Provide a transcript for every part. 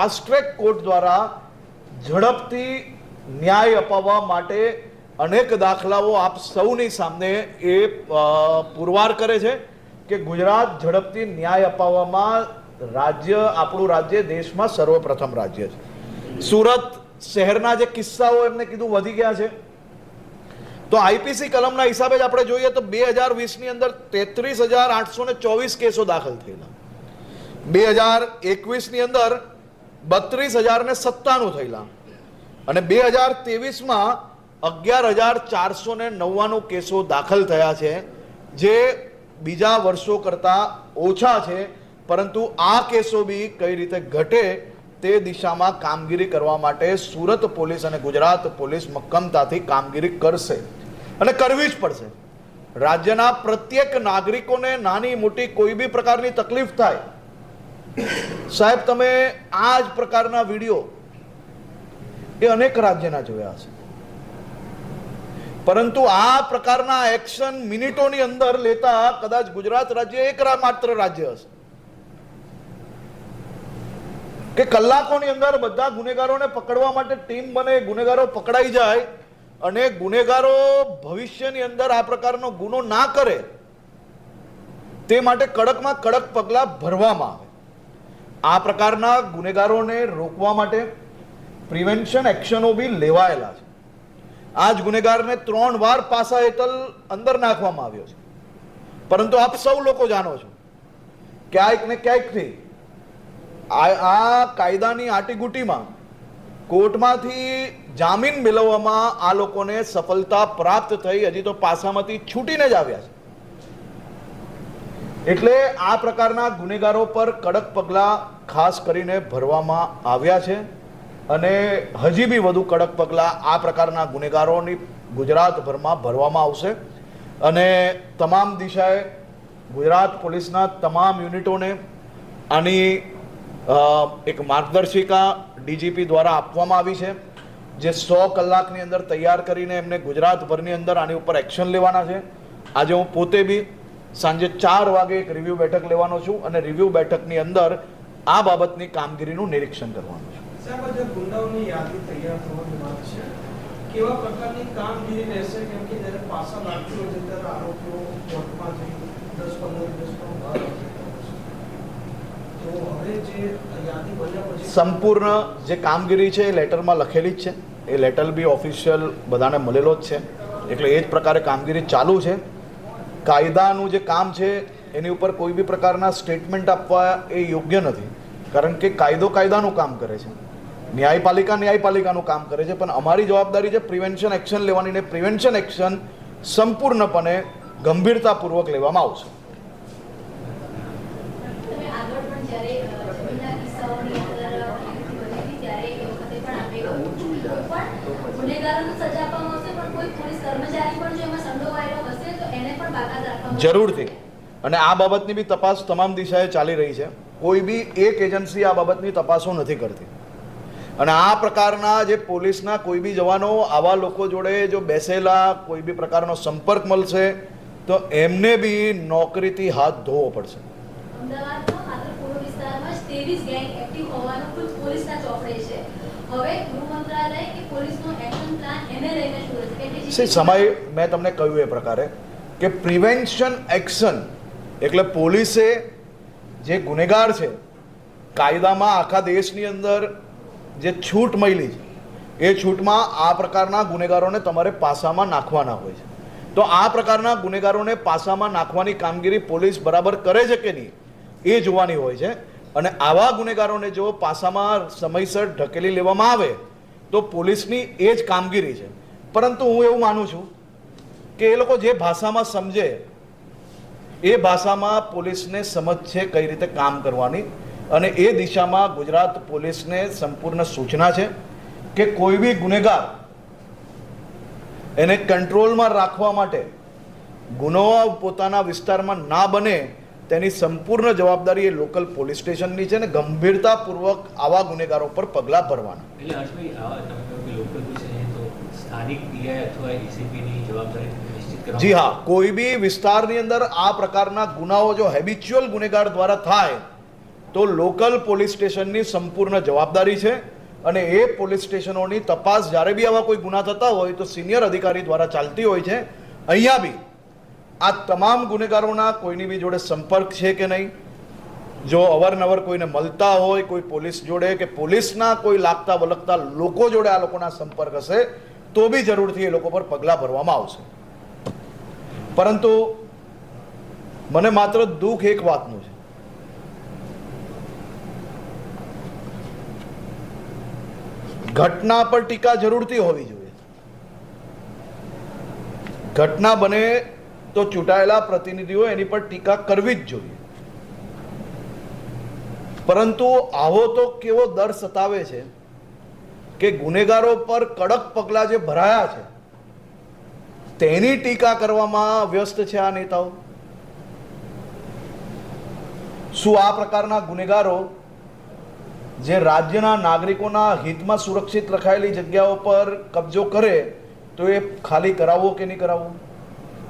Fast track court દ્વારા ઝડપથી ન્યાય અપાવવા માટે અનેક દાખલાઓ આપ સૌની સામે એ પુરવાર કરે છે કે ગુજરાત ઝડપથી ન્યાય અપાવવામાં રાજ્ય, આપણું રાજ્ય દેશમાં સર્વપ્રથમ રાજ્ય છે. સુરત શહેરના જે કિસ્સાઓ એમને કીધું વધી ગયા છે. તો આઈપીસી કલમના હિસાબે જ આપણે જોઈએ તો બે હજાર વીસની અંદર તેત્રીસ હજાર આઠસો ને ચોવીસ કેસો દાખલ થયેલા. બે હજાર એકવીસની અંદર બત્રીસ હજાર ને સત્તાણું થયેલા. અને બે હજાર ત્રેવીસમાં અગિયાર હજાર ચારસો ને નવ્વાણું કેસો દાખલ થયા છે, જે બીજા વર્ષો કરતાં ઓછા છે, પરંતુ આ કેસો બી કઈ રીતે ઘટે તે દિશામાં કામગીરી કરવા માટે સુરત પોલીસ અને ગુજરાત પોલીસ મક્કમતાથી કામગીરી કરશે. અને કરવી જ પડશે. રાજ્યના પ્રત્યેક નાગરિકોને નાની મોટી કોઈ બી પ્રકારની તકલીફ થાય સાહેબ, તમે આ જ પ્રકારના વીડિયો એ અનેક રાજ્યના જોયા હશે. પરંતુ આ પ્રકારના એક્શન મિનિટોની અંદર લેતા કદાચ ગુજરાત રાજ્ય એક માત્ર રાજ્ય હશે. કે કલાકોની અંદર બધા ગુનેગારોને પકડવા માટે ટીમ બને, ગુનેગારો પકડાઈ જાય અને ગુનેગારો ભવિષ્યની અંદર આ પ્રકારનો ગુનો ના કરે, તે માટે કડકમાં કડક પગલાં ભરવામાં આવે. આ પ્રકારના ગુનેગારોને રોકવા માટે પ્રિવેન્શન એક્શનો બી લેવાયેલા છે. આ જ ગુનેગારને ત્રણ વાર પાસા હેઠળ અંદર નાખવામાં આવ્યો છે. પરંતુ આપ સૌ લોકો જાણો છો ક્યાંક ને ક્યાંકથી આ કાયદાની આટીગુટીમાં કોર્ટમાંથી જામીન મેળવવામાં આ લોકોને સફળતા પ્રાપ્ત થઈ. હજી તો પાસામાંથી છૂટીને જ આવ્યા છે. એટલે આ પ્રકારના ગુનેગારો પર કડક પગલાં ખાસ કરીને ભરવામાં આવ્યા છે અને હજી બી વધુ કડક પગલાં આ પ્રકારના ગુનેગારોની ગુજરાતભરમાં ભરવામાં આવશે. અને તમામ દિશાએ ગુજરાત પોલીસના તમામ યુનિટોને આની એક માર્ગદર્શિકા ડીજીપી દ્વારા આપવામાં આવી છે, જે સો કલાકની અંદર તૈયાર કરીને એમને ગુજરાતભરની અંદર આની ઉપર એક્શન લેવાના છે. આજે હું પોતે બી સાંજે ચાર વાગે એક રિવ્યુ બેઠક લેવાનો છું અને રિવ્યુ બેઠકની અંદર આ બાબતની કામગીરીનું નિરીક્ષણ કરવાનું છું. સંપૂર્ણ જે કામગીરી છે એ લેટરમાં લખેલી જ છે. એ લેટર બી ઓફિશિયલ બધાને મળેલો જ છે. એટલે એ જ પ્રકારે કામગીરી ચાલુ છે. કાયદાનું જે કામ છે, એની ઉપર કોઈ બી પ્રકારના સ્ટેટમેન્ટ આપવા એ યોગ્ય નથી. કારણ કે કાયદો કાયદાનું કામ કરે છે. ન્યાયપાલિકા ન્યાયપાલિકાનું કામ કરે છે, પણ અમારી જવાબદારી છે પ્રિવેન્શન એક્શન લેવાની ને પ્રિવેન્શન એક્શન સંપૂર્ણપણે ગંભીરતાપૂર્વક લેવામાં આવશે. સજા આપવામાં આવશે, પણ કોઈ પોલીસ કર્મચારી પણ જો એમાં સંડોવાયેલો હશે તો એને પણ બાકાત રાખવામાં આવશે. જરૂરથી. અને આ બાબતની બી તપાસ તમામ દિશાએ ચાલી રહી છે. કોઈ બી એક એજન્સી આ બાબતની તપાસો નથી કરતી. અને આ પ્રકારના જે પોલીસના કોઈ બી જવાનો આવા લોકો જોડે જો બેસેલા કોઈ બી પ્રકારનો સંપર્ક મળશે તો એમને બી નોકરીથી હાથ ધોવો પડશે. અમદાવાદમાં માત્ર પૂર્વ વિસ્તારમાં જ 23 ગેંગ એક્ટિવ હોવાનું ખુદ પોલીસના ચોપડે છે. હવે ગૃહ મંત્રાલય કે પોલીસનો એક્શન પ્લાન એને લઈને શું રહેશે? કેમ કે જે- સી સમય મેં તમને કહ્યું એ પ્રકારે. કે પ્રિવેન્શન એક્શન એટલે પોલીસે જે ગુનેગાર છે, કાયદામાં આખા દેશની અંદર જે છૂટ મળી છે, એ છૂટમાં આ પ્રકારના ગુનેગારોને તમારે પાસામાં નાખવાના હોય છે. તો આ પ્રકારના ગુનેગારોને પાસામાં નાખવાની કામગીરી પોલીસ બરાબર કરે છે કે નહીં, એ જોવાની હોય છે. અને આવા ગુનેગારોને જો પાસામાં સમયસર ઢકેલી લેવામાં આવે, તો પોલીસની એ જ કામગીરી છે. પરંતુ હું એવું માનું છું કે એ લોકો જે ભાષામાં સમજે, એ ભાષામાં પોલીસને સમજ છે કઈ રીતે કામ કરવાની અને એ દિશામાં ગુજરાત પોલીસને સંપૂર્ણ સૂચના છે કે કોઈ બી ગુનેગાર એને કંટ્રોલમાં રાખવા માટે ગુનો પોતાના વિસ્તારમાં ના બને તેની સંપૂર્ણ જવાબદારી એ લોકલ પોલીસ સ્ટેશનની છે ને ગંભીરતાપૂર્વક આવા ગુનેગારો પર પગલાં ભરવાના. સ્થાનિક પીઆઈ અથવા એસીપીની જવાબદારી જી હા, કોઈ બી વિસ્તારની અંદર આ પ્રકારના ગુનાઓ જો હેબિચ્યુઅલ ગુનેગાર દ્વારા થાય, તો લોકલ પોલીસ સ્ટેશનની સંપૂર્ણ જવાબદારી છે અને એ પોલીસ સ્ટેશનોની તપાસ જ્યારે બી આવા કોઈ ગુના થતા હોય, તો સિનિયર અધિકારી દ્વારા ચાલતી હોય છે. અહીંયા બી આ તમામ ગુનેગારોના કોઈની બી જોડે સંપર્ક છે કે નહીં, જો અવારનવાર કોઈને મળતા હોય, કોઈ પોલીસ જોડે કે પોલીસના કોઈ લાગતા વલગતા લોકો જોડે આ લોકોના સંપર્ક હશે, તો બી જરૂરથી એ લોકો પર પગલાં ભરવામાં આવશે. પરંતુ મને માત્ર દુઃખ એક વાતનું છે. ઘટના પર ટીકા જરૂરથી હોવી જોઈએ. ઘટના બને તો ચૂંટાયેલા પ્રતિનિધિઓ એની પર ટીકા કરવી જ જોઈએ. પરંતુ આવો તો કેવો દર સતાવે છે કે ગુનેગારો પર કડક પગલાં જે ભરાયા છે તેની ટીકા કરવામાં વ્યસ્ત છે આ નેતાઓ? શું આ પ્રકારના ગુનેગારો જે રાજ્યના નાગરિકોના હિતમાં સુરક્ષિત રખાયેલી જગ્યાઓ પર કબજો કરે, તો એ ખાલી કરાવવો કે નહીં કરાવવો?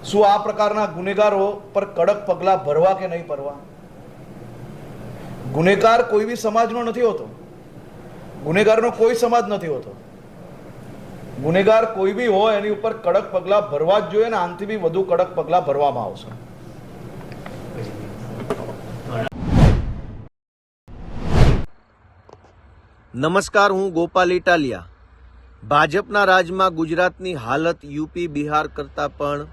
શું આ પ્રકારના ગુનેગારો પર કડક પગલાં ભરવા કે નહીં ભરવા? ગુનેગાર કોઈ બી સમાજનો નથી હોતો. ગુનેગારનો કોઈ સમાજ નથી હોતો. ગુનેગાર કોઈ બી હોય, એની ઉપર કડક પગલાં ભરવા જ જોઈએ અને આનાથી બી વધુ કડક પગલાં ભરવામાં આવશે. નમસ્કાર, હું ગોપાલ ઇટાલિયા. ભાજપના રાજમાં ગુજરાતની હાલત યુપી, બિહાર કરતાં પણ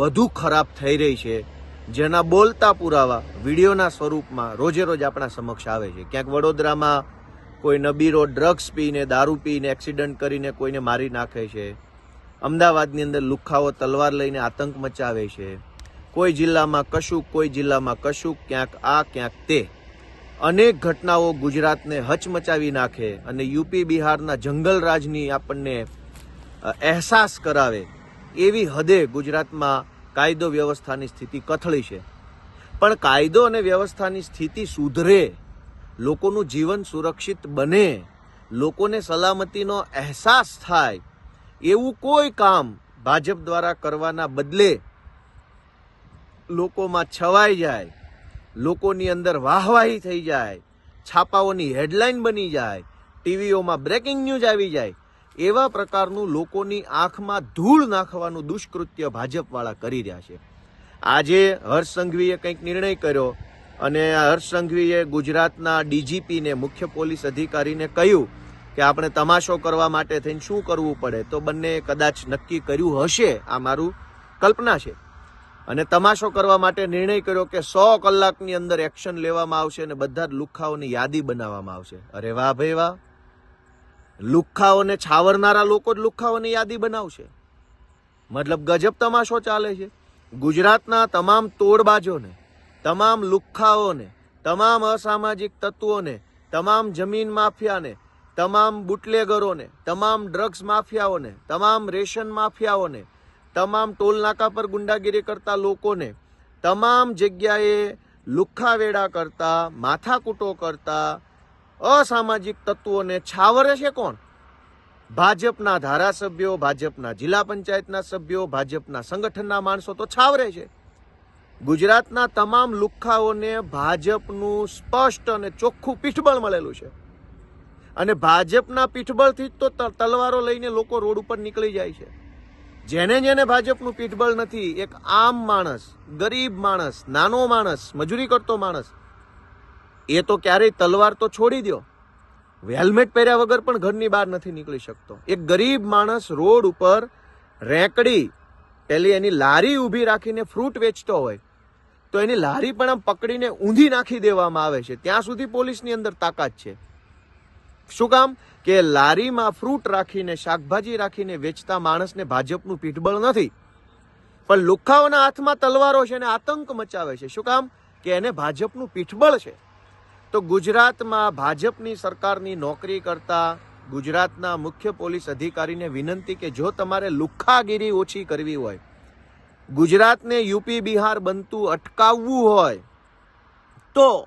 વધુ ખરાબ થઈ રહી છે. જેના બોલતા પુરાવા વિડીયોના સ્વરૂપમાં રોજે રોજ આપણા સમક્ષ આવે છે. ક્યાંક વડોદરામાં કોઈ નબીરો ડ્રગ્સ પીને, દારૂ પીને એક્સિડન્ટ કરીને કોઈને મારી નાખે છે. અમદાવાદની અંદર લુખ્ખાઓ તલવાર લઈને આતંક મચાવે છે. કોઈ જિલ્લામાં કશું કોઈ જિલ્લામાં કશુંક, ક્યાંક આ, ક્યાંક તે. અનેક ઘટનાઓ ગુજરાતને હચમચાવી નાખે અને યુપી બિહારના જંગલ રાજની આપણને અહેસાસ કરાવે એવી હદે ગુજરાતમાં કાયદો વ્યવસ્થાની સ્થિતિ કથળી છે. પણ કાયદો અને વ્યવસ્થાની સ્થિતિ સુધરે લોકોનું જીવન સુરક્ષિત બને, લોકોને સલામતીનો અહેસાસ થાય, એવું કોઈ કામ ભાજપ દ્વારા કરવાના બદલે લોકોમાં છવાઈ જાય, લોકોની અંદર વાહવાહી થઈ જાય, છાપાઓની હેડલાઇન બની જાય, ટીવીઓમાં બ્રેકિંગ ન્યૂઝ આવી જાય, એવા પ્રકારનું લોકોની આંખમાં ધૂળ નાખવાનું દુષ્કૃત્ય ભાજપવાળા કરી રહ્યા છે. આજે હર્ષ સંઘવીએ કંઈક નિર્ણય કર્યો અને હર્ષ સંઘવીએ ગુજરાતના ડીજીપીને, મુખ્ય પોલીસ અધિકારીને કહ્યું કે આપણે તમાશો કરવા માટે થઈને શું કરવું પડે? તો બંને કદાચ નક્કી કર્યું હશે. આ મારું કલ્પના છે. અને તમાશો કરવા માટે નિર્ણય કર્યો કે સો કલાકની અંદર એક્શન લેવામાં આવશે અને બધા જ લુખ્ખાઓની યાદી બનાવવામાં આવશે. અરે વાહ ભાઈ વાહ. લુખ્ખાઓને છાવરનારા લોકો જ લુખ્ખાઓની યાદી બનાવશે. મતલબ ગજબ તમાશો ચાલે છે. ગુજરાતના તમામ તોડબાજોને તમામ લુખ્ખાઓને, તમામ અસામાજિક તત્વોને, તમામ જમીન માફિયાને, તમામ બુટલેગરોને, તમામ ડ્રગ્સ માફિયાઓને, તમામ રેશન માફિયાઓને, તમામ ટોલ નાકા પર ગુંડાગીરી કરતા લોકોને, તમામ જગ્યાએ લુખ્ખાવેડા કરતા, માથાકૂટો કરતા અસામાજિક તત્વોને છાવરે છે કોણ? ભાજપના ધારાસભ્યો, ભાજપના જિલ્લા પંચાયતના સભ્યો, ભાજપના સંગઠનના માણસો તો છાવરે છે. ગુજરાતના તમામ લુખ્ખાઓને ભાજપનું સ્પષ્ટ અને ચોખ્ખું પીઠબળ મળેલું છે. અને ભાજપના પીઠબળથી જ તો તલવારો લઈને લોકો રોડ ઉપર નીકળી જાય છે. જેને જેને ભાજપનું પીઠબળ નથી, એક આમ માણસ, ગરીબ માણસ, નાનો માણસ, મજૂરી કરતો માણસ, એ તો ક્યારેય તલવાર તો છોડી દો હેલ્મેટ પહેર્યા વગર પણ ઘરની બહાર નથી નીકળી શકતો. એક ગરીબ માણસ રોડ ઉપર રેંકડી, પેલી એની લારી ઊભી રાખીને ફ્રૂટ વેચતો હોય તો એની લારી પણ આમ પકડીને ઊંધી નાખી દેવામાં આવે છે. ત્યાં સુધી પોલીસની અંદર તાકાત છે. શું કામ? કે લારીમાં ફ્રૂટ રાખીને, શાકભાજી રાખીને વેચતા માણસને ભાજપનું પીઠબળ નથી. પણ લુખ્ખાઓના હાથમાં તલવારો છે અને આતંક મચાવે છે. શું કામ? કે એને ભાજપનું પીઠબળ છે. તો ગુજરાતમાં ભાજપની સરકારની નોકરી કરતા ગુજરાતના મુખ્ય પોલીસ અધિકારીને વિનંતી કે જો તમારે લુખ્ખાગીરી ઓછી કરવી હોય ગુજરાતને યુપી, બિહાર બનતું અટકાવવું હોય તો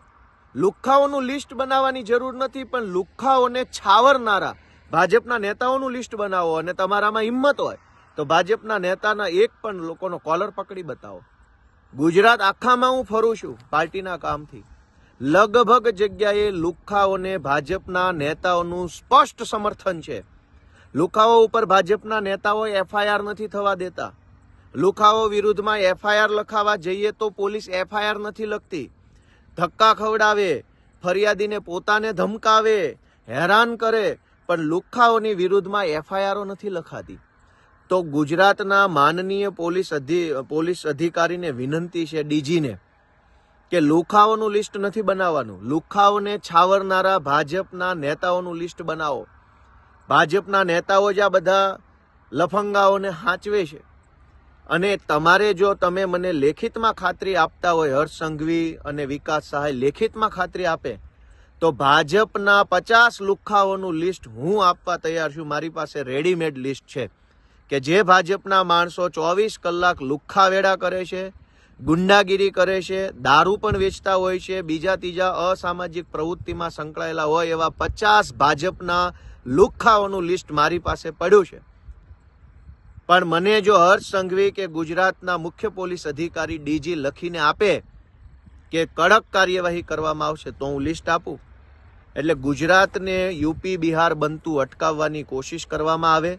લુખ્ખાઓનું લિસ્ટ બનાવવાની જરૂર નથી, પણ લુખ્ખાઓને છાવરનારા ભાજપના નેતાઓનું લિસ્ટ બનાવો અને તમારામાં હિંમત હોય તો ભાજપના નેતાના એક પણ લોકોનો કોલર પકડી બતાવો. ગુજરાત આખામાં હું ફરું છું પાર્ટીના કામથી. લગભગ જગ્યાએ લુખ્ખાઓને ભાજપના નેતાઓનું સ્પષ્ટ સમર્થન છે. લુખાઓ ઉપર ભાજપના નેતાઓ એફઆઈઆર નથી થવા દેતા. લુખાઓ વિરુદ્ધમાં એફઆઈઆર લખાવા જઈએ તો પોલીસ એફઆઈઆર નથી લખતી. ધક્કા ખવડાવે, ફરિયાદીને પોતાને ધમકાવે, હેરાન કરે, પણ લુખાઓની વિરુદ્ધમાં એફઆઈઆરો નથી લખાતી. તો ગુજરાતના માનનીય પોલીસ અધિ, પોલીસ અધિકારીને વિનંતી છે ડીજીને કે લુખાઓનું લિસ્ટ નથી બનાવવાનું. લુખાઓને છાવરનારા ભાજપના નેતાઓનું લિસ્ટ બનાવો. ભાજપના નેતાઓ જ આ બધા લફંગાઓને હાંચવે છે. અને તમારે જો તમે મને લેખિતમાં ખાતરી આપતા હોય, હર્ષ સંઘવી અને વિકાસ સહાય લેખિતમાં ખાતરી આપે, તો ભાજપના પચાસ લુખ્ખાઓનું લિસ્ટ હું આપવા તૈયાર છું. મારી પાસે રેડીમેડ લિસ્ટ છે કે જે ભાજપના માણસો ચોવીસ કલાક લુખ્ખા વેડા કરે છે, ગુંડાગીરી કરે છે, દારૂ પણ વેચતા હોય છે, બીજા ત્રીજા અસામાજિક પ્રવૃત્તિમાં સંકળાયેલા હોય એવા પચાસ ભાજપના લુખ્ખાઓનું લિસ્ટ મારી પાસે પડ્યું છે. પણ મને જો હર્ષ સંઘવી કે ગુજરાતના મુખ્ય પોલીસ અધિકારી ડીજી લખીને આપે કે કડક કાર્યવાહી કરવામાં આવશે તો હું લિસ્ટ આપું. એટલે ગુજરાતને યુપી, બિહાર બનતું અટકાવવાની કોશિશ કરવામાં આવે.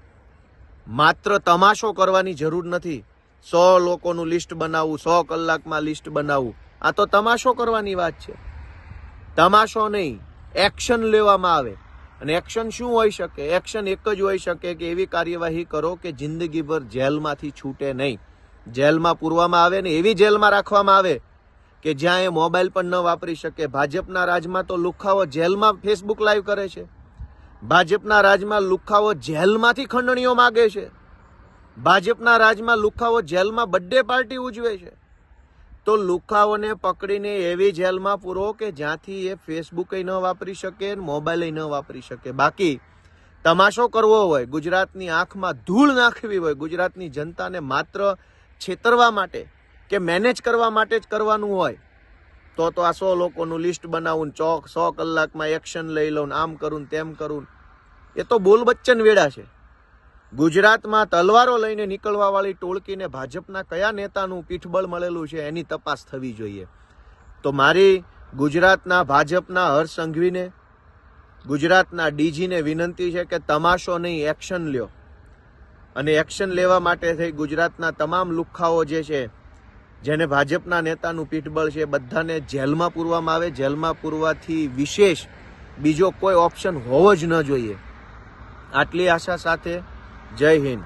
માત્ર તમાશો કરવાની જરૂર નથી. સો લોકોનું લિસ્ટ બનાવવું સો કલાકમાં લિસ્ટ બનાવવું આ તો તમાશો કરવાની વાત છે. તમાશો નહીં, એક્શન લેવામાં આવે. અને એક્શન શું હોઈ શકે? એક્શન એક જ હોઈ શકે કે એવી કાર્યવાહી કરો કે જિંદગીભર જેલમાંથી છૂટે નહીં. જેલમાં પૂરવામાં આવે ને એવી જેલમાં રાખવામાં આવે કે જ્યાં એ મોબાઈલ પણ ન વાપરી શકે. ભાજપના રાજમાં તો લુખાઓ જેલમાં ફેસબુક લાઈવ કરે છે. ભાજપના રાજમાં લુખાઓ જેલમાંથી ખંડણીઓ માગે છે. ભાજપના રાજમાં લુખાઓ જેલમાં બર્થડે પાર્ટી ઉજવે છે. તો લુખાઓને પકડીને એવી જેલમાં પૂરો કે જ્યાંથી એ ફેસબુક ન વાપરી શકે, મોબાઈલ ન વાપરી શકે. બાકી, તમાશો કરવો હોય, ગુજરાતની આંખમાં ધૂળ નાખવી હોય, ગુજરાતની જનતાને માત્ર છેતરવા માટે કે મેનેજ કરવા માટે જ કરવાનું હોય, તો તો આ સો લોકોનું લિસ્ટ બનાવું ચોક, સો કલાકમાં એક્શન લઈ લઉં આમ કરું તેમ કરું એ તો બોલ બચ્ચન વેડા છે. ગુજરાતમાં તલવારો લઈને નીકળવા વાળી ટોળકીને ભાજપના કયા નેતાનું પીઠબળ મળેલું છે એની તપાસ થવી જોઈએ. તો મારી ગુજરાતના ભાજપના હર્ષ સંઘવીને, ગુજરાતના ડીજીને વિનંતી છે કે તમાશો નહીં, એક્શન લ્યો. અને એક્શન લેવા માટે થઈ ગુજરાતના તમામ લુખ્ખાઓ જે છે, જેને ભાજપના નેતાનું પીઠબળ છે, બધાને જેલમાં પૂરવામાં આવે. જેલમાં પૂરવાથી વિશેષ બીજો કોઈ ઓપ્શન હોવો જ ન જોઈએ. આટલી આશા સાથે જય હિન્દ.